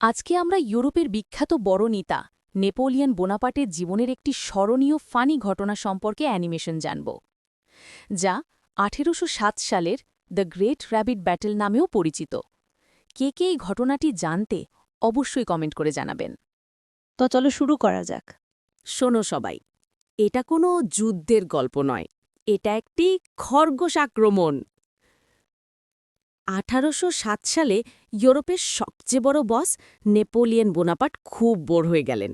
আজকে আমরা ইউরোপের বিখ্যাত বড় নেতা নেপোলিয়ন বোনাপাটের জীবনের একটি স্মরণীয় ফানি ঘটনা সম্পর্কে অ্যানিমেশন জানব যা আঠেরোশো সাত সালের দ্য গ্রেট র্যাবিট ব্যাটেল নামেও পরিচিত। কে কে এই ঘটনাটি জানতে অবশ্যই কমেন্ট করে জানাবেন। তো চলো শুরু করা যাক। শোনো সবাই এটা কোনো যুদ্ধের গল্প নয় এটা একটি খরগোশ আক্রমণ। আঠারোশো সাত সালে ইউরোপের সবচেয়ে বড় বস নেপোলিয়ন বোনাপাট খুব বোর হয়ে গেলেন।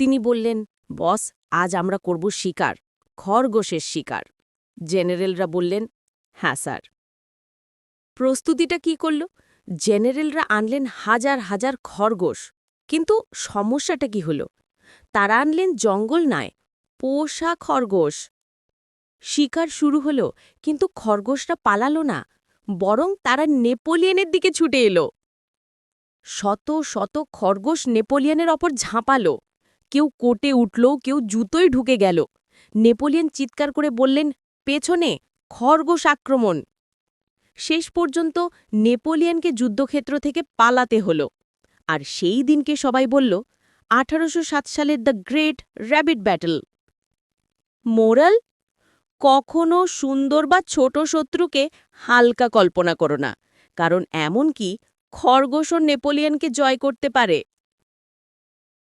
তিনি বললেন, বস, আজ আমরা করব শিকার, খরগোশের শিকার। জেনারেলরা বললেন হ্যাঁ স্যার। প্রস্তুতিটা কি করল? জেনারেলরা আনলেন হাজার হাজার খরগোশ। কিন্তু সমস্যাটা কি হল? তারা আনলেন জঙ্গল নয়, পোষা খরগোশ। শিকার শুরু হলো, কিন্তু খরগোশরা পালালো না। বরং তারা নেপোলিয়নের দিকে ছুটে এলো। শত শত খরগোশ নেপোলিয়নের ওপর ঝাঁপালো। কেউ কোটে উঠল, কেউ জুতোই ঢুকে গেল। নেপোলিয়ন চিৎকার করে বললেন, পেছনে, খরগোশ আক্রমণ! শেষ পর্যন্ত নেপোলিয়নকে যুদ্ধক্ষেত্র থেকে পালাতে হলো। আর সেই দিনকে সবাই বলল, আঠারোশো সাত সালের the great rabbit battle. Moral কখনো সুন্দর বা ছোট শত্রুকে হালকা কল্পনা করো না, কারণ এমনকি খরগোশও নেপোলিয়নকে জয় করতে পারে।